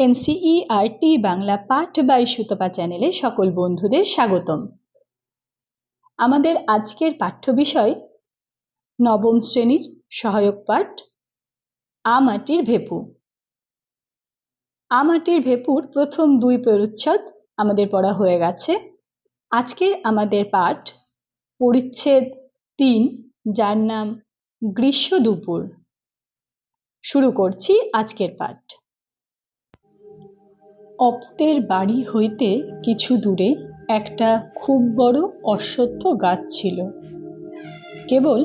NCERT Bangla পাঠ by Sutapa চ্যানেলে সকল বন্ধুদের স্বাগতম। আমাদের আজকের পাঠ্য বিষয়, নবম শ্রেণির সহায়ক পাঠ আমাটির ভেপু। আমাটির ভেপুর প্রথম দুই পরিচ্ছদ আমাদের পড়া হয়ে গেছে। আজকে আমাদের পাঠ পরিচ্ছেদ তিন, যার নাম গ্রীষ্ম দুপুর শুরু করছি আজকের পাঠ। অপ্তের বাড়ি হইতে কিছু দূরে একটা খুব বড় অশ্বত্থ গাছ ছিল। কেবল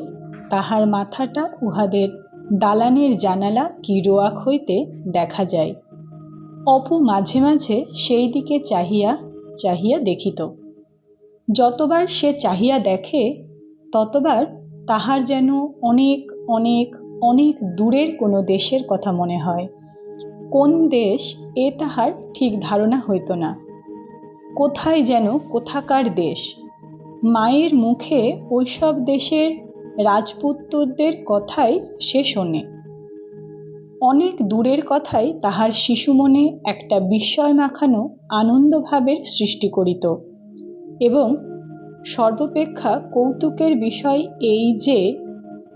তাহার মাথাটা উহাদের দালানের জানালা কি রোয়াক হইতে দেখা যায়। অপু মাঝে মাঝে সেই দিকে চাহিয়া চাহিয়া দেখিত। যতবার সে চাহিয়া দেখে, ততবার তাহার যেন অনেক অনেক অনেক দূরের কোনো দেশের কথা মনে হয়। কোন দেশ এ তাহার ঠিক ধারণা হইত না। কোথায় যেন কোথাকার দেশ। মায়ের মুখে ওইসব দেশের রাজপুত্রদের কথাই সে শোনে। অনেক দূরের কথাই তাহার শিশু মনে একটা বিস্ময় মাখানো আনন্দভাবের সৃষ্টি করিত। এবং সর্বপেক্ষা কৌতুকের বিষয় এই যে,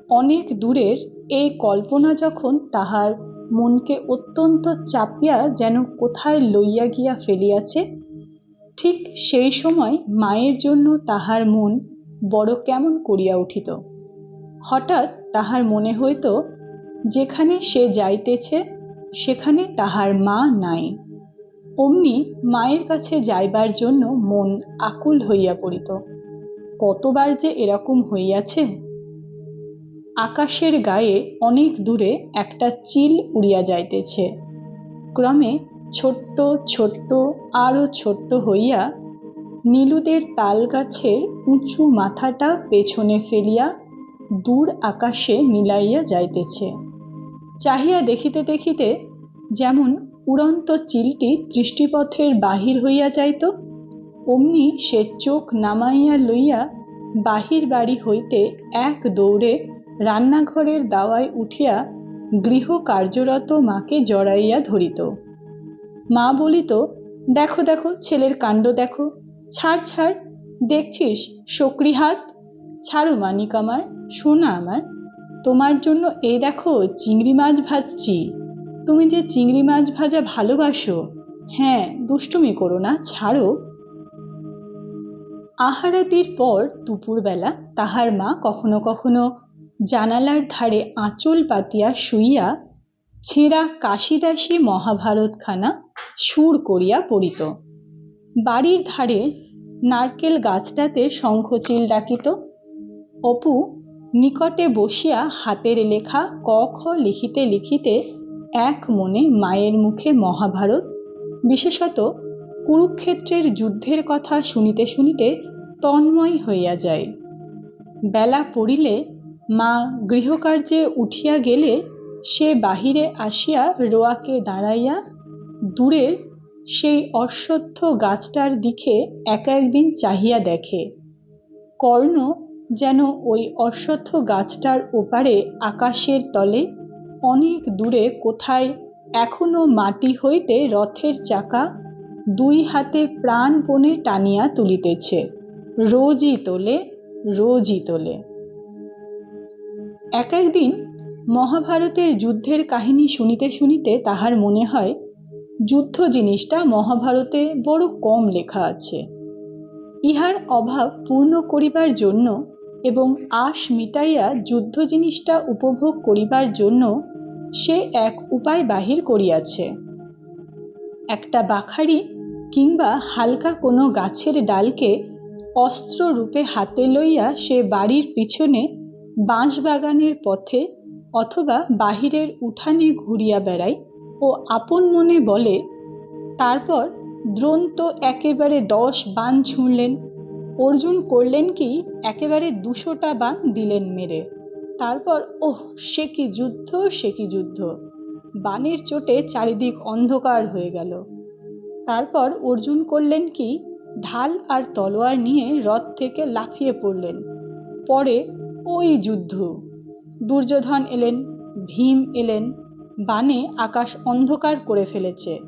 অনেক দূরের এই কল্পনা যখন তাহার মনকে অত্যন্ত চাপিয়া যেন কোথায় লইয়া গিয়া ফেলিয়াছে, ঠিক সেই সময় মায়ের জন্য তাহার মন বড় কেমন করিয়া উঠিত। হঠাৎ তাহার মনে হইত, যেখানে সে যাইতেছে, সেখানে তাহার মা নাই। অমনি মায়ের কাছে যাইবার জন্য মন আকুল হইয়া পড়িত। কতবার যে এরকম হইয়াছে আকাশের গায়ে অনেক দূরে একটা চিল উড়িয়া যাইতেছে। ক্রমে ছোট্ট ছোট্ট, আরও ছোট্ট হইয়া নীলুদের তাল গাছের উঁচু মাথাটা পেছনে ফেলিয়া দূর আকাশে মিলাইয়া যাইতেছে। চাহিয়া দেখিতে দেখিতে যেমন উড়ন্ত চিলটি দৃষ্টিপথের বাহির হইয়া যাইত, অমনি সে চোখ নামাইয়া লইয়া বাহির বাড়ি হইতে এক দৌড়ে রান্নাঘরের দাওয়ায় উঠিয়া গৃহ কার্যরত মাকে জড়াইয়া ধরিত। মা বলিত, দেখো দেখো, ছেলের কাণ্ড দেখো। ছাড় ছাড়। দেখছিস শকরি হাত? ছাড়ো মানিক আমার, শোনা আমার। তোমার জন্য এই দেখো, চিংড়ি মাছ ভাজছি। তুমি যে চিংড়ি মাছ ভাজা ভালোবাসো হ্যাঁ দুষ্টুমি করো না, ছাড়ো। আহারাদির পর দুপুরবেলা তাহার মা কখনো কখনো জানালার ধারে আঁচল পাতিয়া শুইয়া ছেঁড়া কাশিদাসী মহাভারতখানা সুর করিয়া পড়িত। বাড়ির ধারে নারকেল গাছটাতে শঙ্খচিল ডাকিত। অপু নিকটে বসিয়া হাতের লেখা ক, খ লিখিতে লিখিতে এক মনে মায়ের মুখে মহাভারত, বিশেষত কুরুক্ষেত্রের যুদ্ধের কথা শুনিতে শুনিতে তন্ময় হইয়া যায়। বেলা পড়িলে মা গৃহকার্যে উঠিয়া গেলে সে বাহিরে আসিয়া রোয়াকে দাঁড়াইয়া দূরের সেই অশ্বত্থ গাছটার দিকে এক একদিন চাহিয়া দেখে। কর্ণ যেন ওই অশ্বত্থ গাছটার ওপারে আকাশের তলে অনেক দূরে কোথায় এখনও মাটি হইতে রথের চাকা দুই হাতে প্রাণপণে টানিয়া তুলিতেছে। রোজই তোলে রোজই তোলে। এক একদিন মহাভারতের যুদ্ধের কাহিনী শুনিতে শুনিতে তাহার মনে হয়, যুদ্ধ জিনিসটা মহাভারতে বড় কম লেখা আছে। ইহার অভাব পূর্ণ করিবার জন্য এবং আশ মিটাইয়া যুদ্ধ জিনিসটা উপভোগ করিবার জন্য সে এক উপায় বাহির করিয়াছে। একটা বাখারি কিংবা হালকা কোনো গাছের ডালকে অস্ত্র রূপে হাতে লইয়া সে বাড়ির পিছনে বাঁশবাগানের পথে অথবা বাহিরের উঠানে ঘুরিয়া বেড়ায় ও আপন মনে বলে, তারপর দ্রোণ তো একেবারে দশ বান ছুঁড়লেন। অর্জুন করলেন কি, একেবারে দুশোটা বান দিলেন মেরে। তারপর, ওহ, সে কি যুদ্ধ, সে কি যুদ্ধ। বানের চোটে চারিদিক অন্ধকার হয়ে গেল। তারপর অর্জুন করলেন কি, ঢাল আর তলোয়ার নিয়ে রথ থেকে লাফিয়ে পড়লেন। পরে ওই যুদ্ধ। দুর্যোধন এলেন, ভীম এলেন, বানে আকাশ অন্ধকার করে ফেলেছে,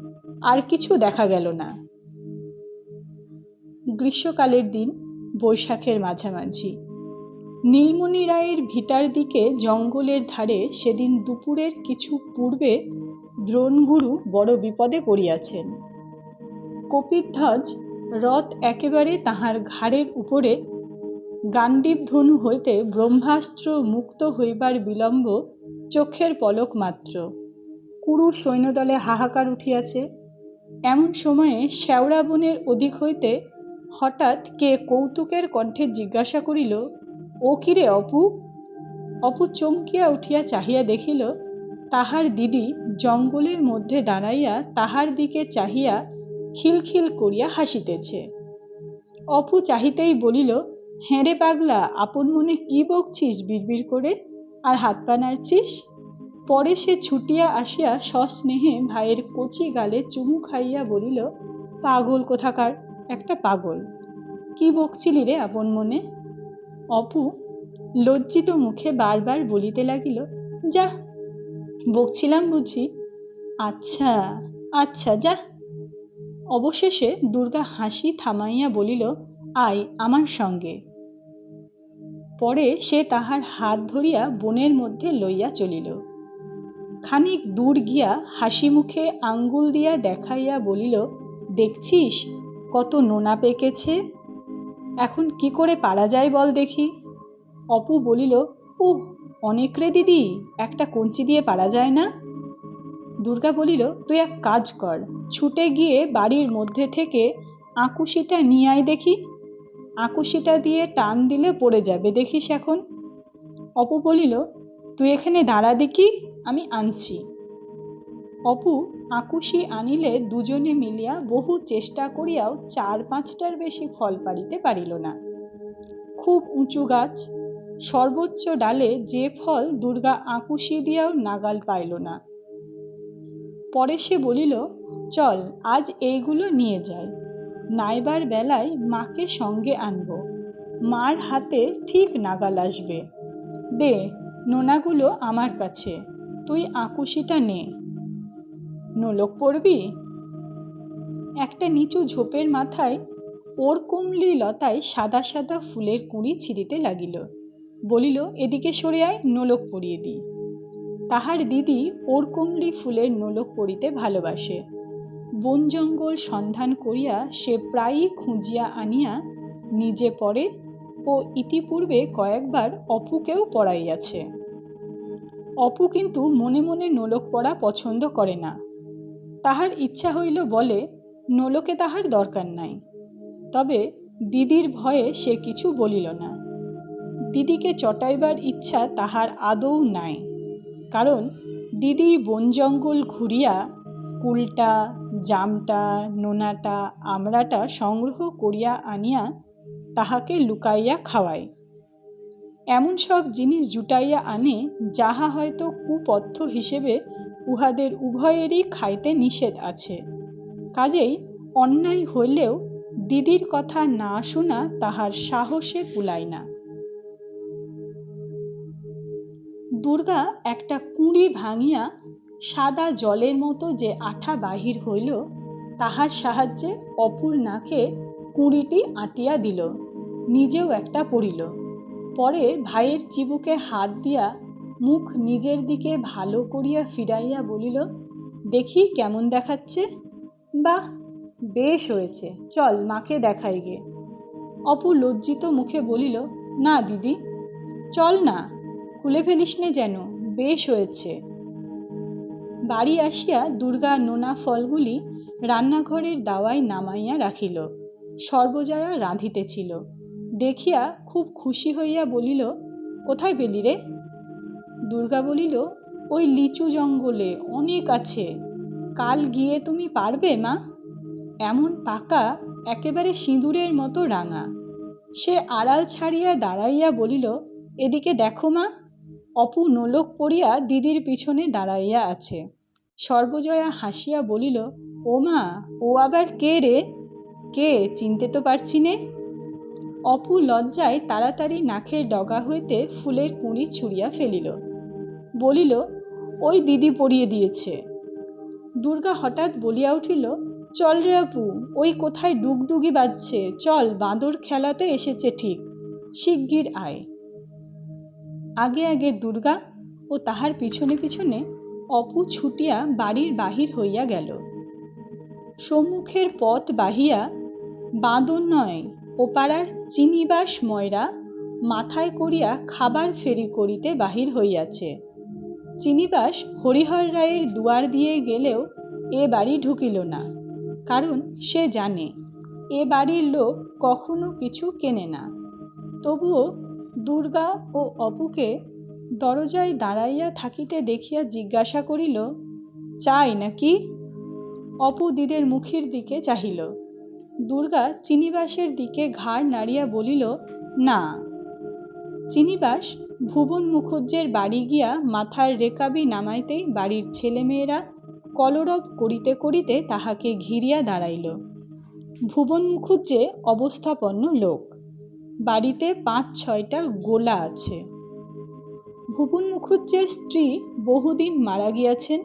আর কিছু দেখা গেল না। গ্রীষ্মকালের দিন বৈশাখের মাঝামাঝি। নীলমণি রায়ের ভিটার দিকে জঙ্গলের ধারে সেদিন দুপুরের কিছু পূর্বে দ্রোণগুরু বড় বিপদে পড়িয়াছেন। কপিধ্বজ রথ একেবারে তাহার ঘাড়ের উপরে গান্ডীব ধনু হইতে ব্রহ্মাস্ত্র মুক্ত হইবার বিলম্ব চোখের পলক মাত্র। কুরু সৈন্যদলে হাহাকার উঠিয়াছে। এমন সময়ে শ্যাওড়া বনের অধিক হইতে হঠাৎ কে কৌতুকের কণ্ঠে জিজ্ঞাসা করিল, ও কিরে অপু? অপু চমকিয়া উঠিয়া চাহিয়া দেখিল, তাহার দিদি জঙ্গলের মধ্যে দাঁড়াইয়া তাহার দিকে চাহিয়া খিলখিল করিয়া হাসিতেছে। অপু চাহিতেই বলিল হ্যাঁ রে পাগলা, আপন মনে কি বকছিস বিড়বিড় করে? আর হাত পা নাড়ছিস? পরে সে ছুটিয়া আসিয়া সস্নেহে ভাইয়ের কচি গালে চুমু খাইয়া বলিল, পাগল কোথাকার? একটা পাগল। কি বকছিলি রে আপন মনে? অপু লজ্জিত মুখে বারবার বলিতে লাগিল, যা, বকছিলাম বুঝি? আচ্ছা আচ্ছা যা। অবশেষে দুর্গা হাসি থামাইয়া বলিল, আয় আমার সঙ্গে। পরে সে তাহার হাত ধরিয়া বনের মধ্যে লইয়া চলিল। খানিক দূর গিয়া হাসি মুখে আঙ্গুল দিয়া দেখাইয়া বলিল, দেখছিস কত নোনা পেকেছে? এখন কি করে পারা যায় বল দেখি। অপু বলিল, উহ, অনেক রে দিদি, একটা কঞ্চি দিয়ে পারা যায় না? দুর্গা বলিল, তুই এক কাজ কর, ছুটে গিয়ে বাড়ির মধ্যে থেকে আঁকুশিটা নিয়ে আয় দেখি। আকুশিটা দিয়ে টান দিলে পড়ে যাবে, দেখিস এখন। অপু বলিল, তুই এখানে দাঁড়া দেখি, আমি আনছি। অপু আকুশি আনিলে দুজনে মিলিয়া বহু চেষ্টা করিয়াও চার পাঁচটার বেশি ফল পারিতে পারিল না। খুব উঁচু গাছ, সর্বোচ্চ ডালে যে ফল দুর্গা আকুশি দিয়াও নাগাল পাইল না। পরে সে বলিল, চল, আজ এইগুলো নিয়ে যাই। নাইবার বেলায় মাকে সঙ্গে আনব। মার হাতে ঠিক নাগাল আসবে। দে, নোনাগুলো আমার কাছে, তুই আকুশিটা নে। নোলক, পড়বি? একটা নিচু ঝোপের মাথায় ওর কুমলি লতায় সাদা সাদা ফুলের কুঁড়ি ছিঁড়িতে লাগিল। বলিল, এদিকে সরে আয়, নোলক পরিয়ে দিই তাহার দিদি ওর কুমলি ফুলের নোলক পরিতে ভালোবাসে। বন জঙ্গল সন্ধান করিয়া সে প্রায়ই খুঁজিয়া আনিয়া নিজে পড়ে ও ইতিপূর্বে কয়েকবার অপুকেও পড়াইয়াছে। অপু কিন্তু মনে মনে নোলক পড়া পছন্দ করে না। তাহার ইচ্ছা হইল বলে, নোলকে তাহার দরকার নাই। তবে দিদির ভয়ে সে কিছু বলিল না। দিদিকে চটাইবার ইচ্ছা তাহার আদৌ নাই। কারণ দিদি বন জঙ্গল ঘুরিয়া কুলটা জামটা, নোনাটা, আমড়াটা সংগ্রহ করিয়া আনিয়া তাহাকে লুকাইয়া খাওয়ায়। এমন সব জিনিস জুটাইয়া আনে যাহা হয়তো কুপথ্য হিসেবে উহাদের উভয়েরই খাইতে নিষেধ আছে। কাজেই অন্যায় হইলেও দিদির কথা না শোনা তাহার সাহসে কুলায় না। দুর্গা একটা কুঁড়ি ভাঙিয়া সাদা জলের মতো যে আঠা বাহির হইল, তাহার সাহায্যে অপুর নাকে কুঁড়িটি আটিয়া দিল, নিজেও একটা পড়িল। পরে ভাইয়ের চিবুকে হাত দিয়া মুখ নিজের দিকে ভালো করিয়া ফিরাইয়া বলিল, দেখি কেমন দেখাচ্ছে? বাহ, বেশ হয়েছে। চল মাকে দেখাই গে। অপু লজ্জিত মুখে বলিল, না দিদি। চল না, খুলে ফেলিস নে যেন, বেশ হয়েছে। বাড়ি আসিয়া দুর্গা নোনা ফলগুলি রান্নাঘরের দাওয়ায় নামাইয়া রাখিল। সর্বজয়া রাঁধিতেছিল। দেখিয়া খুব খুশি হইয়া বলিল, কোথায় পেলি রে? দুর্গা বলিল, ওই লিচু জঙ্গলে অনেক আছে। কাল গিয়ে তুমি পারবে, মা? এমন পাকা, একেবারে সিঁদুরের মতো রাঙা। সে আড়াল ছাড়িয়া দাঁড়াইয়া বলিল, এদিকে দেখো, মা। অপু নোলক পড়িয়া দিদির পিছনে দাঁড়াইয়া আছে। সর্বজয়া হাসিয়া বলিল ও মা ও আবার কে রে? কে, চিনতে তো পারছি নে? অপু লজ্জায় তাড়াতাড়ি নাকের ডগা হইতে ফুলের কুঁড়ি ছুঁড়িয়া ফেলিল। বলিল, ওই দিদি পড়িয়ে দিয়েছে। দুর্গা হঠাৎ বলিয়া উঠিল, চল রে অপু ওই কোথায় ডুগডুগি বাজছে, চল বাঁদর খেলাতে এসেছে ঠিক, শিগগির আয়। আগে আগে দুর্গা ও তাহার পিছনে পিছনে অপু ছুটিয়া বাড়ির বাহির হইয়া গেল। সম্মুখের পথ বাহিয়া বাঁদর নয় ও পাড়ার চিনিবাস ময়রা মাথায় করিয়া খাবার ফেরি করিতে বাহির হইয়াছে। চিনিবাস হরিহর রায়ের দুয়ার দিয়ে গেলেও এ বাড়ি ঢুকিল না, কারণ সে জানে, এ বাড়ির লোক কখনো কিছু কেনে না। তবুও দুর্গা ও অপুকে দরজায় দাঁড়াইয়া থাকিতে দেখিয়া জিজ্ঞাসা করিল, চাই নাকি? অপু দিদের মুখের দিকে চাহিল। দুর্গা চিনিবাসের দিকে ঘাড় নাড়িয়া বলিল, না। চিনিবাস ভুবন মুখুজ্জের বাড়ি গিয়া মাথার রেকাবি নামাইতেই বাড়ির ছেলেমেয়েরা কলরব করিতে করিতে তাহাকে ঘিরিয়া দাঁড়াইল। ভুবন মুখুজ্জে অবস্থাপন্ন লোক। বাড়িতে পাঁচ ছয়টা গোলা আছে। ভুবন মুখুজ্জের স্ত্রী বহুদিন মারা গিয়াছেন।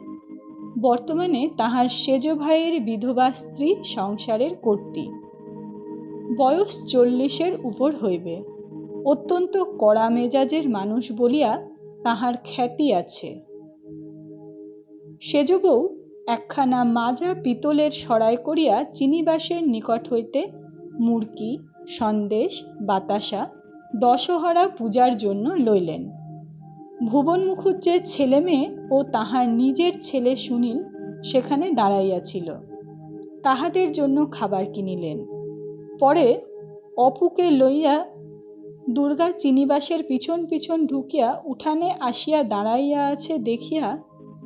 বর্তমানে তাহার সেজ ভাইয়ের বিধবা স্ত্রী সংসারের কর্তী। বয়স চল্লিশের উপর হইবে। অত্যন্ত কড়া মেজাজের মানুষ বলিয়া তাহার খ্যাতি আছে। সেজ বউ একখানা মাজা পিতলের সরাই করিয়া চিনিবাসের নিকট হইতে মুরকি সন্দেশ, বাতাসা, দশহরা পূজার জন্য লইলেন। ভুবন মুখুজ্জের ছেলে মেয়ে ও তাহার নিজের ছেলে সুনীল সেখানে দাঁড়াইয়াছিল। তাহাদের জন্য খাবার কিনিলেন। পরে অপুকে লইয়া দুর্গা চিনিবাসের পিছন পিছন ঢুকিয়া উঠানে আসিয়া দাঁড়াইয়া আছে দেখিয়া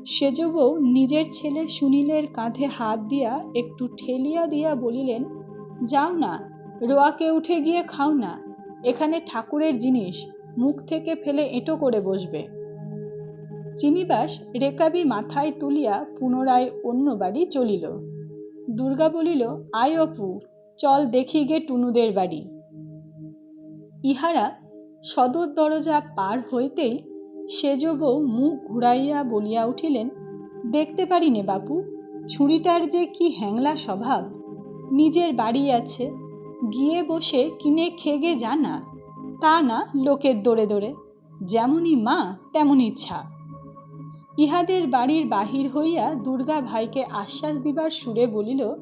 সেজ বউ নিজের ছেলে সুনীলের কাঁধে হাত দিয়া একটু ঠেলিয়া দিয়া বলিলেন, যাও না রোয়াকে উঠে গিয়ে খাও না, এখানে ঠাকুরের জিনিস, মুখ থেকে ফেলে এঁটো করে বসবে। চিনিবাস রেকাবি মাথায় তুলিয়া পুনরায় অন্য বাড়ি চলিল। দুর্গা বলিল, আয় অপু, চল দেখি গে টুনুদের বাড়ি। ইহারা সদর দরজা পার হইতেই সেজ বউ মুখ ঘুরাইয়া বলিয়া উঠিলেন, দেখতে পারি নে বাপু, ছুরিটার যে কি হ্যাংলা স্বভাব, নিজের বাড়ি আছে গিয়ে বসে কিনে খেগে জানা তা না লোকের দৌড়ে দৌড়ে যেমনই মা, তেমনই ছা। ইহাদের বাড়ির বাহির হইয়া দুর্গা ভাইকে আশ্বাস দিবার সুরে বলিল,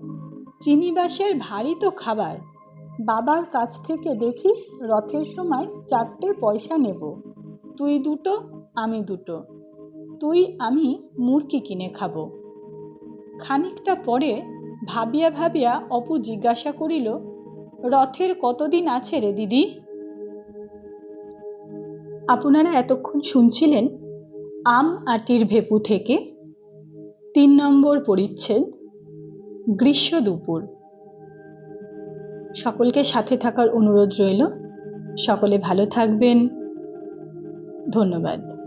চিনিবাসের ভারী তো খাবার। বাবার কাছ থেকে দেখিস রথের সময় চারটে পয়সা নেব। তুই দুটো, আমি দুটো। তুই, আমি মুরকি কিনে খাব। খানিকটা পরে ভাবিয়া ভাবিয়া অপু জিজ্ঞাসা করিল রথের কতদিন আছে রে দিদি? আপনারা এতক্ষণ শুনছিলেন আম আটির ভেপু থেকে তিন নম্বর পরিচ্ছেদ, গ্রীষ্ম দুপুর। সকলকে সাথে থাকার অনুরোধ রইল। সকলে ভালো থাকবেন। ধন্যবাদ।